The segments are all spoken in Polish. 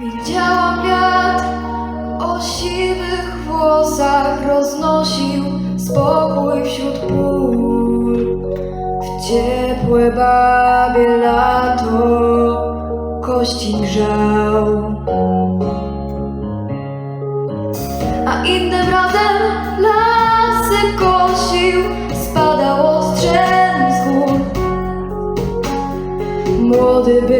Widziałam wiatr o siwych włosach roznosił spokój wśród pól. W ciepłe babie lato kości grzał. A innym razem lasy kosił, spadał ostrzem z gór. Młody był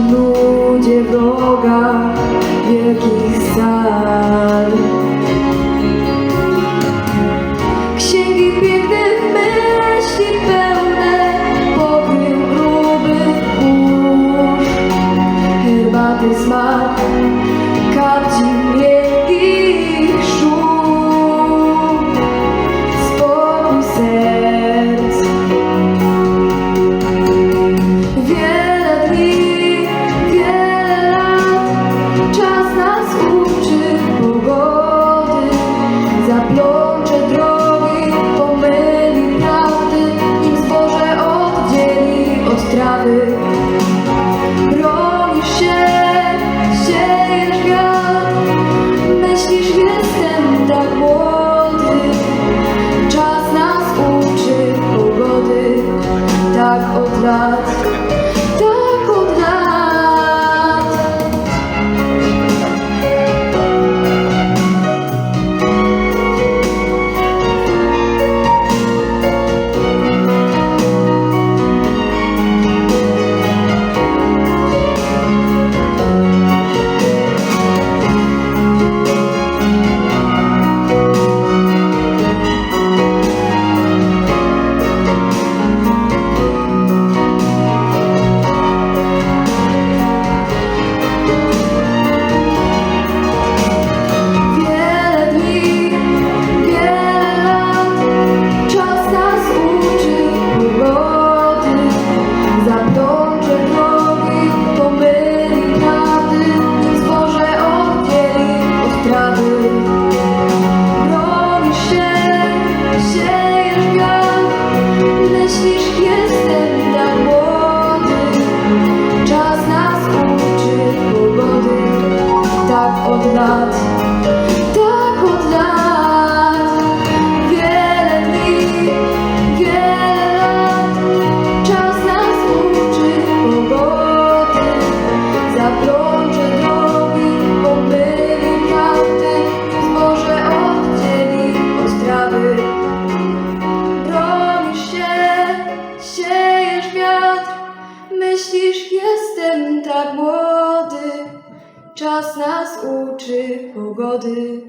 нуді в Czas nas uczy pogody.